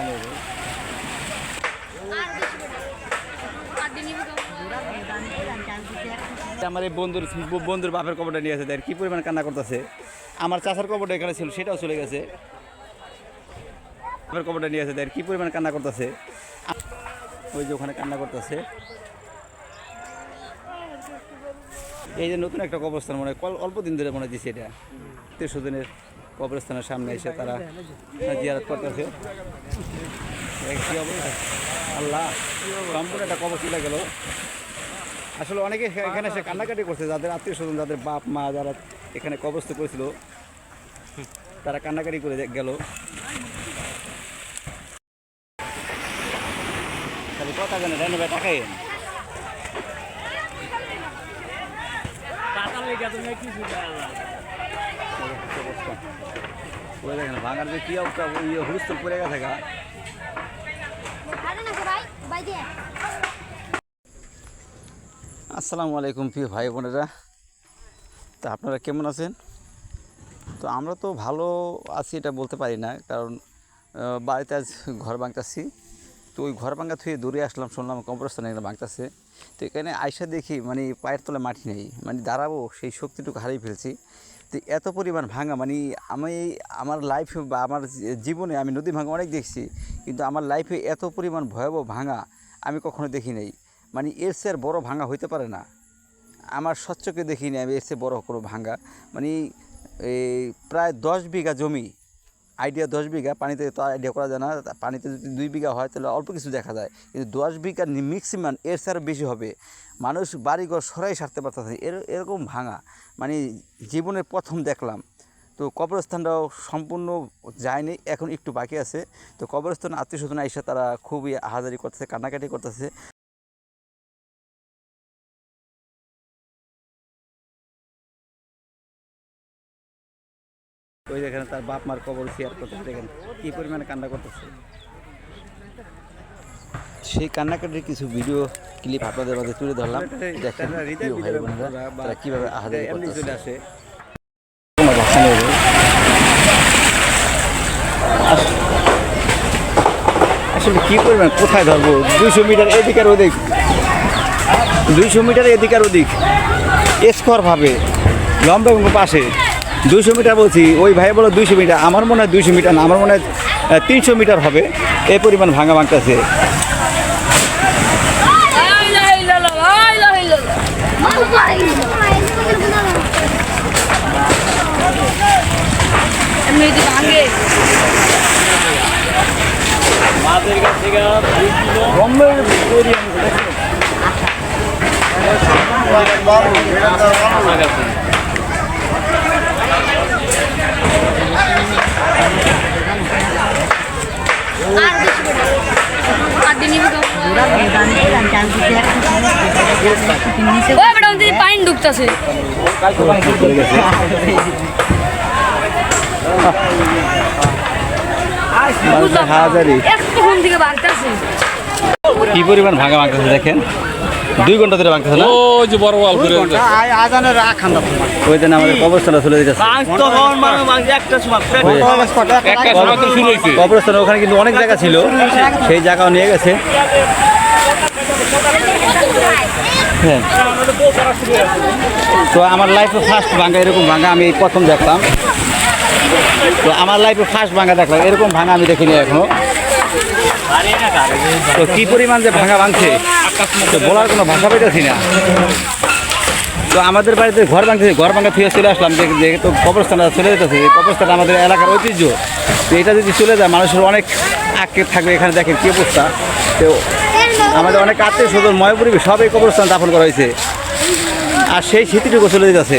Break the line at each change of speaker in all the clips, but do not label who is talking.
ভাসানো হবে আমার এই বন্ধুর বন্ধুর বাপের কবরটা নিয়ে আছে, দেখ, কি পরিমাণ কান্না করতেছে। আমার চাচার কবরটা এখানে ছিল, সেটাও চলে গেছে। বাপের কবরটা নিয়ে আছে, দেখ, কি পরিমাণ কান্না করতেছে। ওই যে ওখানে কান্না করতেছে। এই যে নতুন একটা কবরস্থান মনে হয় অল্প দিন ধরে মনে দিচ্ছে এটা, তেরোশো দিনের। কবরস্থানের সামনে এসে তারা জিয়ারত করতেছে। আল্লাহ, সম্পূর্ণ একটা কবর চলে গেল। আসলে অনেকে এখানে এসে কান্নাকাটি করছে, যাদের আত্মীয় স্বজন, যাদের বাপ, মা যারা এখানে কবরস্থ করেছিল, তারা কান্নাকাটি করে গেল। খালি কথা জানে রান্না ভাই, টাকাই ওই দেখেন ভাঙার যে কি অবস্থা ওই হুলস্থল পড়ে গেছে গা। আসসালামু আলাইকুম প্রিয় ভাই বোনেরা। তা আপনারা কেমন আছেন? তো আমরা তো ভালো আছি এটা বলতে পারি না কারণ বাড়িতে আজ ঘর ভাঙতাছি। তো ওই ঘর ভাঙা থুয়ে দূরে আসলাম, শুনলাম কবরস্থানে এখানে ভাঙতাছে তো এখানে আইসা দেখি মানে পায়ের তলায় মাটি নেই মানে দাঁড়াবো সেই শক্তিটুকু হারিয়ে ফেলছি। তো এত পরিমাণ ভাঙা মানে আমি আমার লাইফে বা আমার জীবনে আমি নদী ভাঙা অনেক দেখছি, কিন্তু আমার লাইফে এত পরিমাণ ভয়াবহ ভাঙা আমি কখনো দেখি নাই। মানে এর চেয়ে আর বড় ভাঙা হইতে পারে না। আমার স্বচ্ছকে দেখিনি আমি এসে বড় কোনো ভাঙ্গা মানে প্রায় দশ বিঘা জমি আইডিয়া দশ বিঘা পানিতে তো আইডিয়া করা যায় না। পানিতে যদি দুই বিঘা হয়, তাহলে অল্প কিছু দেখা যায়। কিন্তু দশ বিঘা ম্যাক্সিমাম এর ছাড়া বেশি হবে। মানুষ বাড়িঘর সরাই সারতে পারতেছে, এর এরকম ভাঙা। মানে জীবনের প্রথম দেখলাম। তো কবরস্থানটাও সম্পূর্ণ যায়নি, এখন একটু বাকি আছে। তো কবরস্থান আত্মীয় স্বজন এসে তারা খুবই আহাজারি করতেছে, কান্নাকাটি করতেছে। ওই দেখেন তার বাপ মার কবর শেয়ার করতেছে দেখেন কি পরিমাণে কান্না করতেছে। সেই কান্নাকাটির কিছু ভিডিও ক্লিপ আপনাদের মাঝে তুলে ধরলাম। দেখেন প্রিয় তারা কীভাবে আহাদারি করতেছে। আসলে কি করবেন কোথায় ধরবো? দুইশো মিটার এদিক আর ওদিক। দুইশো মিটার এদিক আর ওদিক। স্কোয়ার ভাবে লম্বা পাশে। দুইশো মিটার বলছি, ওই ভাই বলো দুইশো মিটার, আমার মনে হয় দুইশো মিটার না, আমার মনে হয় তিনশো মিটার হবে। এই পরিমাণ ভাঙা ভাঙতেছে
ওই বেটা পানি ঢুকতেছে।
কি পরিমাণ ভাঙা ভাঙতেছে দেখেন? দুই ঘণ্টা ধরে ভাঙতেছে না?
ওই যে বড় ওয়াল করে
ওই দিন আমাদের কবরস্থানে চলে যেতেছে
একটা সময় তো শুরু হয়েছে।
কবরস্থানে ওখানে কিন্তু অনেক জায়গা ছিল সেই জায়গাও নিয়ে গেছে। হ্যাঁ। তো আমার লাইফে ফার্স্ট ভাঙা এরকম ভাঙা আমি প্রথম দেখলাম তো আমার লাইফে ফার্স্ট ভাঙা দেখলাম এরকম ভাঙা আমি দেখিনি এখনও। তো কি পরিমাণ যে ভাঙা ভাঙছে তো বলার কোনো ভাষা পেতেছি না। তো আমাদের বাড়িতে ঘর ভাঙতেছে ঘর ভাঙা থেকে চলে আসলাম যে যেহেতু কবরস্থানটা চলে যেতেছে এই কবরস্থান আমাদের এলাকার ঐতিহ্য। তো এটা যদি চলে যায় মানুষের অনেক আক্ষেপ থাকবে এখানে দেখেন কী অবস্থা। তো আমাদের অনেক আত্মীয় স্বজন ময়পুরি সব এই কবরস্থান দাফন করা হয়েছে। আর সেই স্মৃতিটুকু চলে যেতেছে।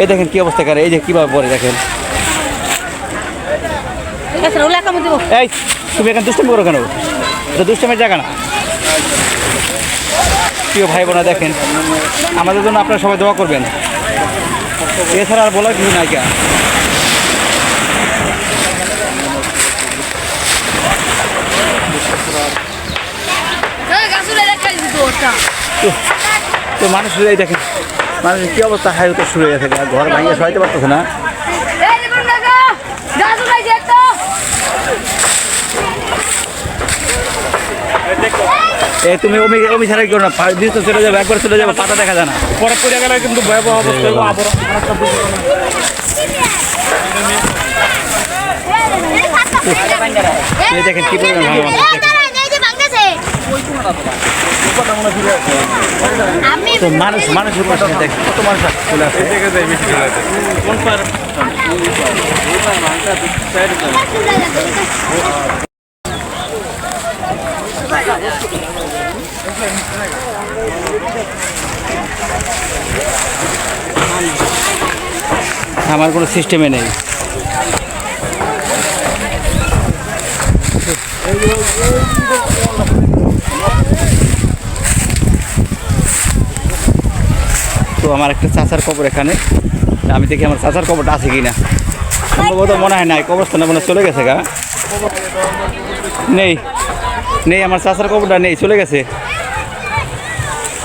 এই দেখেন কী অবস্থা করে এই যে কীভাবে পরে দেখেন। এই তুমি এখানে দুষ্টমি করো কেন? এটা দুষ্টমের জায়গা না। প্রিয় ভাই বোনা দেখেন, আমাদের জন্য আপনারা সবাই দোয়া করবেন। এছাড়া আর বলার কিছু নাই কা তো মানুষ দেখেন মানুষের কী অবস্থা? হাই, তো শুরু হয়ে আর ঘর ভাঙিয়ে সহাইতে পারতেছে না
এই দেখুন দেখা গাছুলাই যেত
এই তুমি অমি অমি ছাড়া কেউ না দিস চলে যাবে একবার চলে যাবে পাতা দেখা যায় না।
পরে পড়ে গেলে কিন্তু ভয়াবহ অবস্থা আবার
এই দেখেন কি পরিমাণ ভালো মানুষ, দেখেন।
আমি
তো মানুষ মানুষের পাশে কত মানুষ চলে আসে।
কোন পার?
আমার কোনো সিস্টেমে নেই। তো আমার একটা চাচার কবর এখানে। আমি দেখি আমার চাচার কবরটা আছে কি না সম্ভবত মনে হয় নাই, কবরস্থানে মনে চলে গেছে গা। নেই নেই, আমার চাচার কবরটা নেই, চলে গেছে।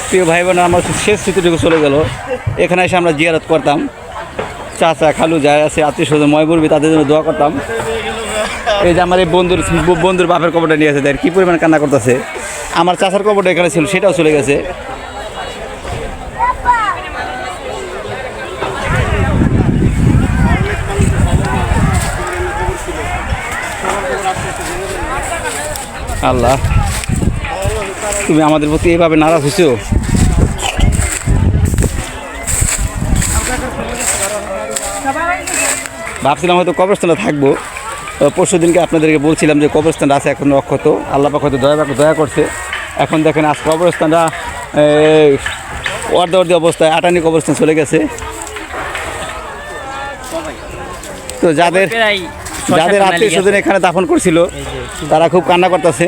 প্রিয় ভাই বোন আমার শেষ স্মৃতিটুকু চলে গেল। এখানে এসে আমরা জিয়ারত করতাম। চাচা খালু যায় আছে, আত্মীয় স্বজন ময়মুরবি তাদের জন্য দোয়া করতাম। এই যে আমার এই বন্ধুর বন্ধুর বাপের কবরটা নিয়ে আসে, দেখ, কী পরিমাণ কান্না করতেছে। আমার চাচার কবরটা এখানে ছিল, সেটাও চলে গেছে। আল্লাহ, তুমি আমাদের প্রতি এভাবে নারাজ হয়েছো ভাবছিলাম হয়তো কবরস্থানে থাকব। পরশু দিনকে আপনাদেরকে বলছিলাম যে কবরস্থানটা আছে এখন অক্ষত। আল্লাহ পাক হয়তো দয়া দয়া করছে। এখন দেখেন আজ কবরস্থানটা অর্ধ অর্ধ অবস্থায় আটানি কবরস্থান চলে গেছে। তো যাদের যাদের আত্মীয় স্বজন এখানে দাফন করছিল তারা খুব কান্না করতেছে।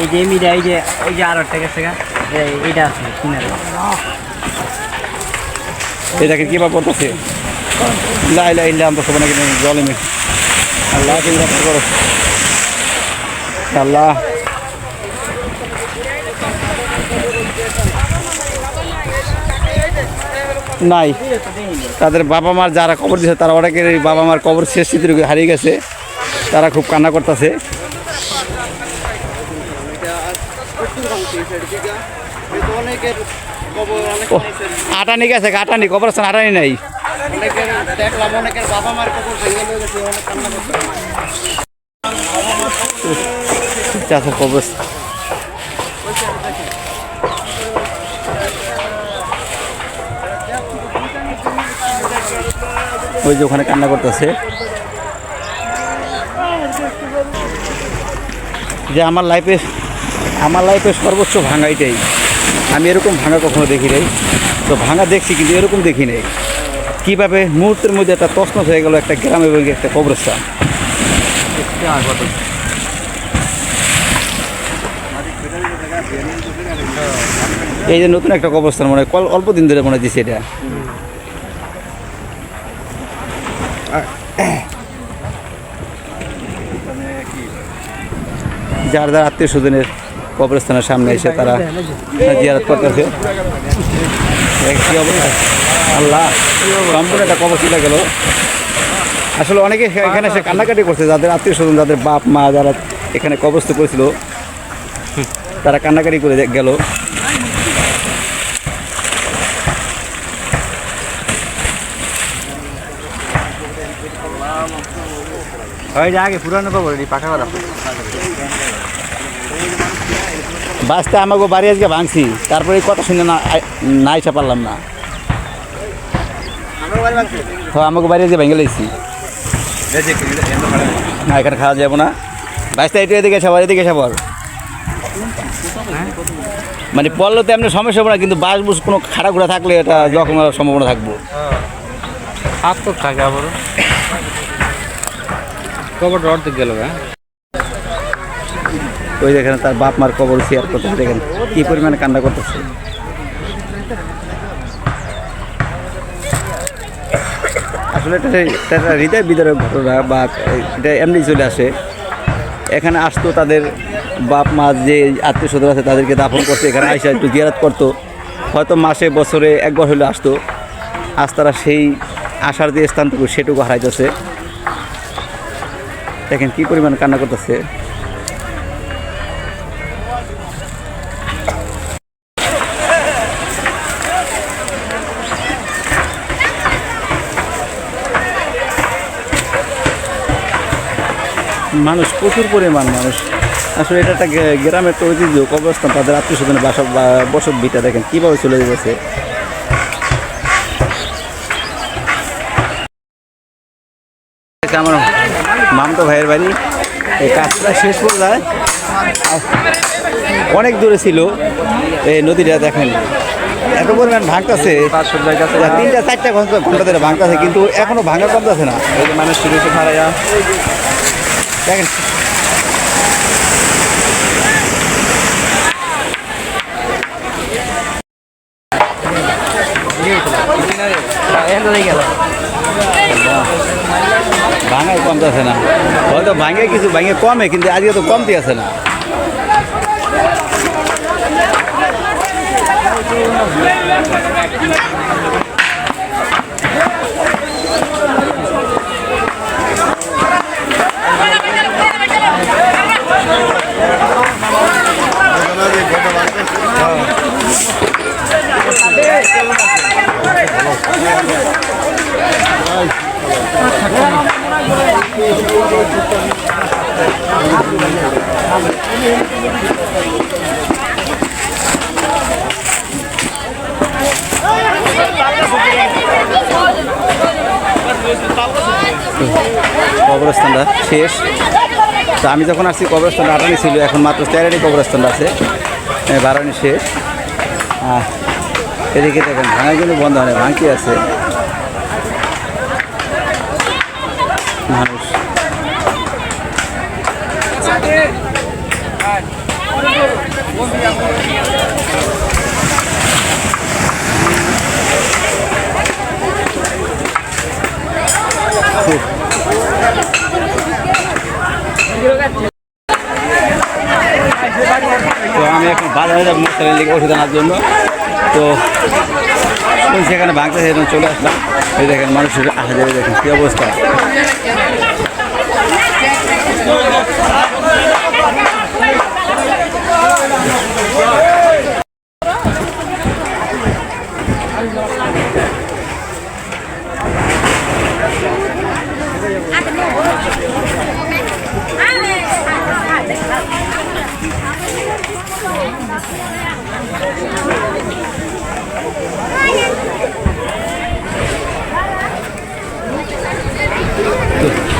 এই যে এমিটা এই যে ওই যে আর একটা গেছে গা। এই- এইটা আছে কিনারে।
এটাকে করতেছে লাই লাই ইল্লা আমরা সবাই নাকি জলে মে আল্লাহ করো। আল্লাহ। নাই। তাদের বাবা মার যারা কবর দিয়েছে তারা অনেকের বাবা মার কবর শেষ স্মৃতি হারিয়ে গেছে। তারা খুব কান্না করতেছে। আটানি গেছে আটানি কবরস্থান আটানি নাই।
দেখলাম, অনেকের বাবা মার ভেঙে লয়ে গেছে, অনেক কান্না করছে।
চাষের ওই যে ওখানে কান্না করতেছে। যে আমার লাইফে আমার লাইফে সর্বোচ্চ ভাঙা এটাই আমি এরকম ভাঙা কখনো দেখি নাই। তো ভাঙা দেখছি, কিন্তু এরকম দেখি নাই। কীভাবে মুহূর্তের মধ্যে একটা তছনছ হয়ে গেল একটা গ্রাম এবং একটা কবরস্থান? এই যে নতুন একটা কবরস্থান মনে হয় অল্প দিন ধরে মনে দিচ্ছে এটা। যার যার আত্মীয় স্বজনের কবরস্থানের সামনে এসে তারা জিয়ারত করতেছে। অবস্থা? আল্লাহ সম্পূর্ণ কবর চলে গেল। আসলে অনেকে এখানে এসে কান্নাকাটি করছে, যাদের আত্মীয় স্বজন, যাদের বাপ, মা, যারা এখানে কবরস্থ করেছিল, তারা কান্নাকাটি করে গেল।
আগে পুরানো কবর পাকা করা
বাসটা আমাকে বাড়ি আজকে ভাঙছি। তারপরে এই কথা শুনে না না আইসা পারলাম না। হ্যাঁ আমাকে বাড়ি আজকে ভেঙে লাইছি। না এখানে খাওয়া যাব না। বাসটা একটু এদিকে সবার এদিকে সবার মানে পড়লে তো এমনি সমস্যা হবে না কিন্তু বাস বুস কোনো খাড়া ঘোড়া থাকলে এটা হওয়ার সম্ভাবনা থাকব।
হাত তো থাকে আবার কবরটা অর্ধেক গেল হ্যাঁ?
ওই দেখেন তার বাপ মার কবর শেয়ার করতেছে, দেখেন কী পরিমাণে কান্না করতেছে। আসলে এটা একটা হৃদয় বিদারক ঘটনা বা এটা এমনি চলে আসে। এখানে আসতো তাদের বাপ, মা, যে আত্মীয় স্বজন আছে তাদেরকে দাফন করতে, এখানে আইসা একটু জিয়ারত করতো। হয়তো মাসে, বছরে একবার হলে আসতো। আজ তারা সেই আসার যে স্থানটুকু সেটুকু হারাইতেছে। দেখেন কী পরিমাণ কান্না করতেছে। মানুষ, প্রচুর পরিমাণ মানুষ। আসলে এটা একটা গ্রামের তো ঐতিহ্য কবরস্থান তাদের আত্মীয় স্বজনের বাসা বসত ভিটা দেখেন, কীভাবে চলে এটা আমার মামতো ভাইয়ের বাড়ি। এই কাজটা শেষ পর্যায়ে অনেক দূরে ছিল। এই নদীটা দেখেন, এত পরিমাণ ভাঙতেছে। তিনটা চারটা ঘণ্টা ঘণ্টা ধরে ভাঙতেছে, কিন্তু এখনও ভাঙা কমতেছে না। মানুষ শুরু ভাড়াইয়া দেখেন। ভাঙাই কমতেছে না। হয়তো ভাঙে কিছু, ভাঙে কমে, কিন্তু আজকে তো কমতে আছে না। কবরস্থানটা শেষ। তো আমি যখন আসছি, কবরস্থানটা আটানি ছিল, এখন মাত্র তেরানি কবরস্থানটা আছে। বারানি শেষ। এদিকে দেখেন, ভাঙা কিন্তু বন্ধ হয় না ভাঙতি আছে। মানুষ। তো আমি এখন বাজারে যাব মশলার লিখে ওষুধ আনার জন্য। তো সেখানে ভাঙতে সেখানে চলে আসলাম। এই দেখেন মানুষের আসা যাবে দেখেন কী অবস্থা।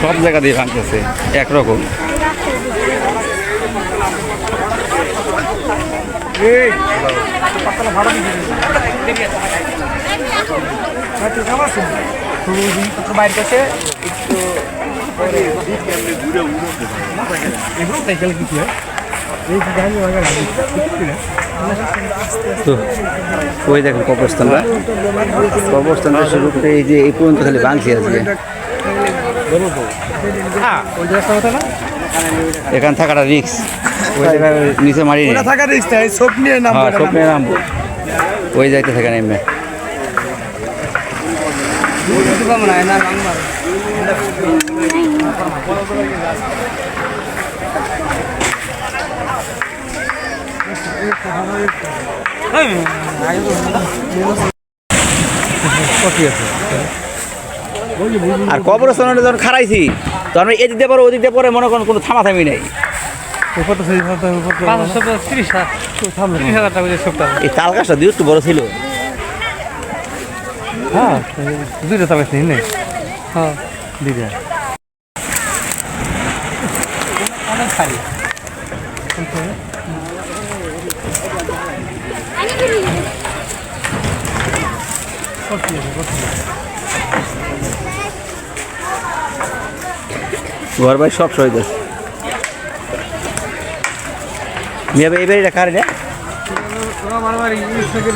সব জায়গা দিয়ে ভাঙতেছে, একরকম। ওই দেখেন কবরস্থানটা। কবরস্থানটা শুরু করে এই যে এই পর্যন্ত খালি ভাঙছি আজকে। এখান থাকাটা রিক্স নিচে মারি।
থাকা রিস্ক নাই সব নিয়ে নাম
হ্যাঁ স্বপ্নে নামবো ওই যাইতে থাকে নেমে আর কবরস্থানে যখন খারাইছি তখন এদিক দিয়ে পরে ওদিক দিয়ে পরে মনে করেন কোনো থামাথামি নেই। এই তাল গাছটা দিয়ে একটু বড় ছিল।
দুইটা তাবে নেই হ্যাঁ। দুইটা
ঘর বাড়ি সব সহিত মেয়ে ভাই এবারে কার রে
বাড়ি ইংলিশ থেকে